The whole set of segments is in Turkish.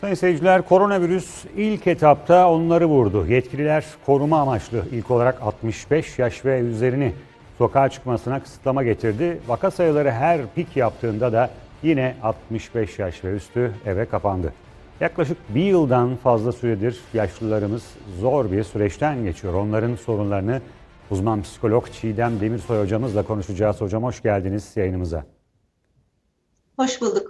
Sayın seyirciler koronavirüs ilk etapta onları vurdu. Yetkililer koruma amaçlı ilk olarak 65 yaş ve üzerini sokağa çıkmasına kısıtlama getirdi. Vaka sayıları her pik yaptığında da yine 65 yaş ve üstü eve kapandı. Yaklaşık bir yıldan fazla süredir yaşlılarımız zor bir süreçten geçiyor. Onların sorunlarını uzman psikolog Çiğdem Demirsoy hocamızla konuşacağız. Hocam hoş geldiniz yayınımıza. Hoş bulduk.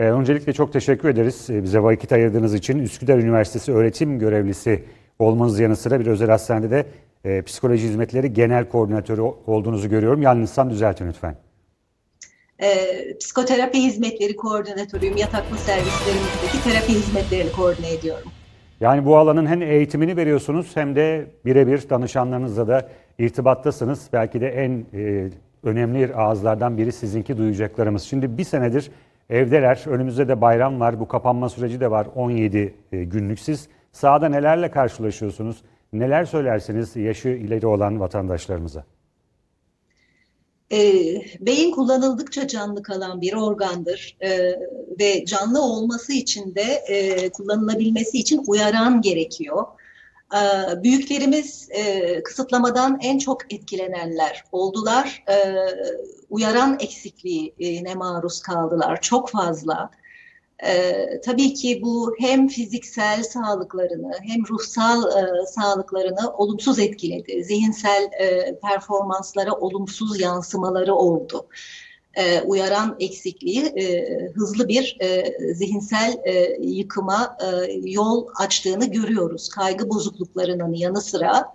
Ee, öncelikle çok teşekkür ederiz ee, bize vakit ayırdığınız için. Üsküdar Üniversitesi öğretim görevlisi olmanız yanı sıra bir özel hastanede de e, psikoloji hizmetleri genel koordinatörü olduğunuzu görüyorum. Yanlışsam düzeltin lütfen. Ee, psikoterapi hizmetleri koordinatörüyüm. Yataklı servislerimizdeki terapi hizmetlerini koordine ediyorum. Yani bu alanın hem eğitimini veriyorsunuz hem de birebir danışanlarınızla da irtibattasınız. Belki de en e, önemli ağızlardan biri sizinki duyacaklarımız. Şimdi bir senedir evdeler. Önümüzde de bayram var. Bu kapanma süreci de var 17 e, günlük. Siz sahada nelerle karşılaşıyorsunuz? Neler söylersiniz yaşı ileri olan vatandaşlarımıza? Ee, beyin kullanıldıkça canlı kalan bir organdır Ee, ve canlı olması için de e, kullanılabilmesi için uyaran gerekiyor. Ee, büyüklerimiz e, kısıtlamadan en çok etkilenenler oldular. Ee, uyaran eksikliğine maruz kaldılar çok fazla. Ee, tabii ki bu hem fiziksel sağlıklarını hem ruhsal e, sağlıklarını olumsuz etkiledi. Zihinsel e, performanslara olumsuz yansımaları oldu. E, uyaran eksikliği e, hızlı bir e, zihinsel yıkıma yol açtığını görüyoruz. Kaygı bozukluklarının yanı sıra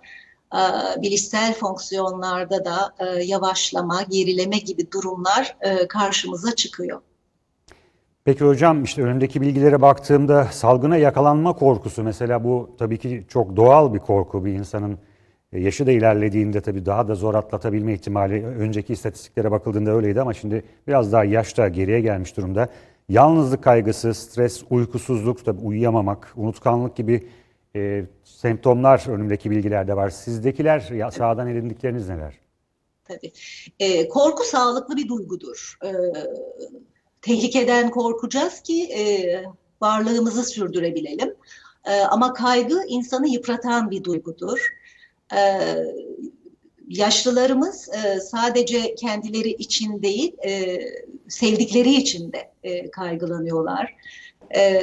bilişsel fonksiyonlarda da yavaşlama, gerileme gibi durumlar karşımıza çıkıyor. Peki hocam işte önümdeki bilgilere baktığımda salgına yakalanma korkusu mesela bu tabii ki çok doğal bir korku bir insanın yaşı da ilerlediğinde tabii daha da zor atlatabilme ihtimali önceki istatistiklere bakıldığında öyleydi ama şimdi biraz daha yaşta geriye gelmiş durumda. Yalnızlık kaygısı, stres, uykusuzluk, tabii uyuyamamak, unutkanlık gibi e, semptomlar önümdeki bilgilerde var. Sizdekiler ya, sağdan edindikleriniz neler? Tabii. E, korku sağlıklı bir duygudur. E, tehlikeden korkacağız ki e, varlığımızı sürdürebilelim. E, ama kaygı insanı yıpratan bir duygudur. E, yaşlılarımız e, sadece kendileri için değil, e, sevdikleri için de e, kaygılanıyorlar. E,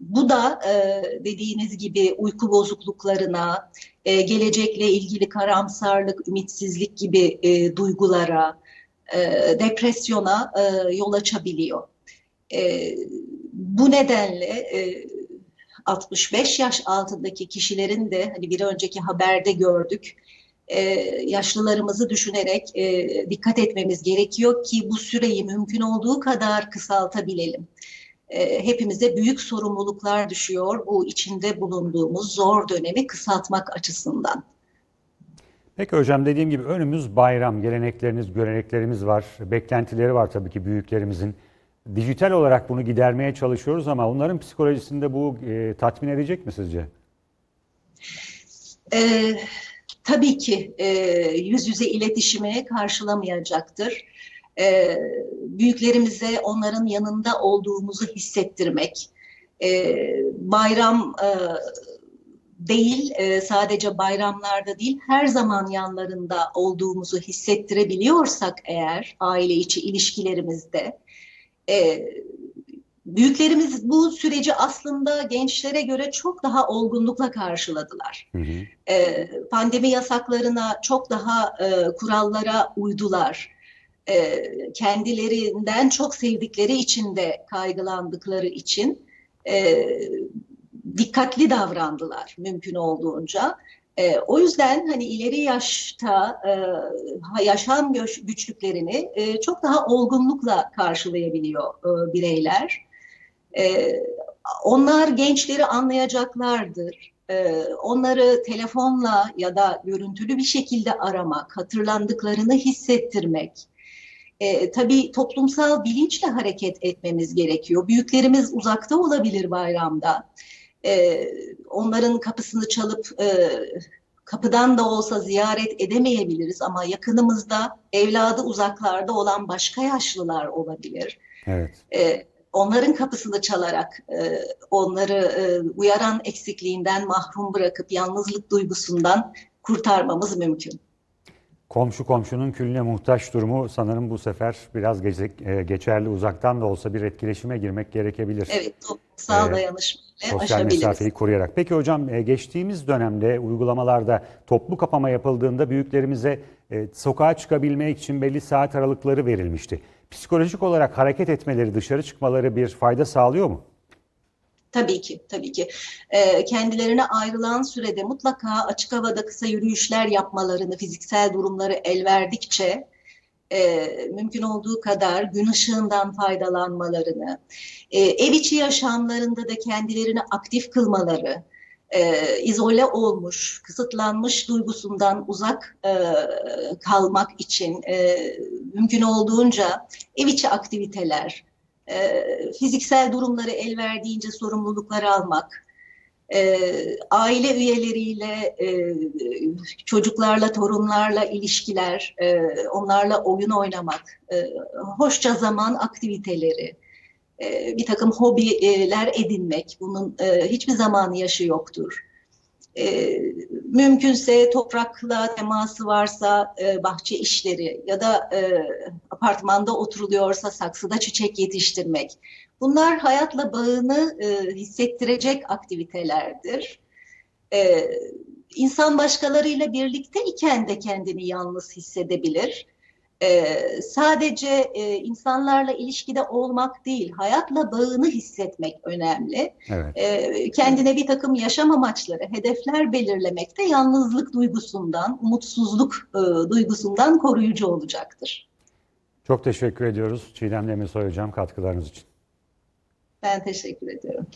bu da e, dediğiniz gibi uyku bozukluklarına, e, gelecekle ilgili karamsarlık, ümitsizlik gibi e, duygulara, e, depresyona e, yol açabiliyor. E, bu nedenle e, 65 yaş altındaki kişilerin de hani bir önceki haberde gördük e, yaşlılarımızı düşünerek e, dikkat etmemiz gerekiyor ki bu süreyi mümkün olduğu kadar kısaltabilelim. E, hepimize büyük sorumluluklar düşüyor bu içinde bulunduğumuz zor dönemi kısaltmak açısından. Peki hocam dediğim gibi önümüz bayram, gelenekleriniz, göreneklerimiz var, beklentileri var tabii ki büyüklerimizin. Dijital olarak bunu gidermeye çalışıyoruz ama onların psikolojisinde bu e, tatmin edecek mi sizce? E, tabii ki e, yüz yüze iletişimi karşılamayacaktır. E, büyüklerimize onların yanında olduğumuzu hissettirmek, e, bayram e, değil e, sadece bayramlarda değil her zaman yanlarında olduğumuzu hissettirebiliyorsak eğer aile içi ilişkilerimizde e, büyüklerimiz bu süreci aslında gençlere göre çok daha olgunlukla karşıladılar. Hı hı. E, pandemi yasaklarına çok daha e, kurallara uydular. E, kendilerinden çok sevdikleri için de kaygılandıkları için e, dikkatli davrandılar mümkün olduğunca. E, o yüzden hani ileri yaşta e, yaşam güç, güçlüklerini e, çok daha olgunlukla karşılayabiliyor e, bireyler. E, onlar gençleri anlayacaklardır. E, onları telefonla ya da görüntülü bir şekilde aramak, hatırlandıklarını hissettirmek, e, tabii toplumsal bilinçle hareket etmemiz gerekiyor. Büyüklerimiz uzakta olabilir bayramda. E, onların kapısını çalıp e, kapıdan da olsa ziyaret edemeyebiliriz ama yakınımızda evladı uzaklarda olan başka yaşlılar olabilir. Evet. E, onların kapısını çalarak e, onları e, uyaran eksikliğinden mahrum bırakıp yalnızlık duygusundan kurtarmamız mümkün. Komşu komşunun külüne muhtaç durumu sanırım bu sefer biraz gece- e, geçerli uzaktan da olsa bir etkileşime girmek gerekebilir. Evet, toplumsal Ee, dayanışmayla Sosyal mesafeyi koruyarak. Peki hocam e, geçtiğimiz dönemde uygulamalarda toplu kapama yapıldığında büyüklerimize e, sokağa çıkabilmek için belli saat aralıkları verilmişti. Psikolojik olarak hareket etmeleri, dışarı çıkmaları bir fayda sağlıyor mu? Tabii ki, tabii ki. Ee, kendilerine ayrılan sürede mutlaka açık havada kısa yürüyüşler yapmalarını, fiziksel durumları el verdikçe e, mümkün olduğu kadar gün ışığından faydalanmalarını, e, ev içi yaşamlarında da kendilerini aktif kılmaları, e, izole olmuş, kısıtlanmış duygusundan uzak e, kalmak için e, mümkün olduğunca ev içi aktiviteler, e, fiziksel durumları el verdiğince sorumlulukları almak, e, aile üyeleriyle, e, çocuklarla, torunlarla ilişkiler, e, onlarla oyun oynamak, e, hoşça zaman aktiviteleri, e, bir takım hobiler edinmek, bunun e, hiçbir zamanı yaşı yoktur. E, mümkünse toprakla teması varsa e, bahçe işleri ya da e, apartmanda oturuluyorsa saksıda çiçek yetiştirmek. Bunlar hayatla bağını e, hissettirecek aktivitelerdir. E, insan başkalarıyla birlikte iken de kendini yalnız hissedebilir. E, sadece e, insanlarla ilişkide olmak değil, hayatla bağını hissetmek önemli. Evet. E, kendine bir takım yaşam amaçları, hedefler belirlemek de yalnızlık duygusundan, umutsuzluk e, duygusundan koruyucu olacaktır. Çok teşekkür ediyoruz Çiğdem Demirsoy hocam katkılarınız için. Ben teşekkür ediyorum.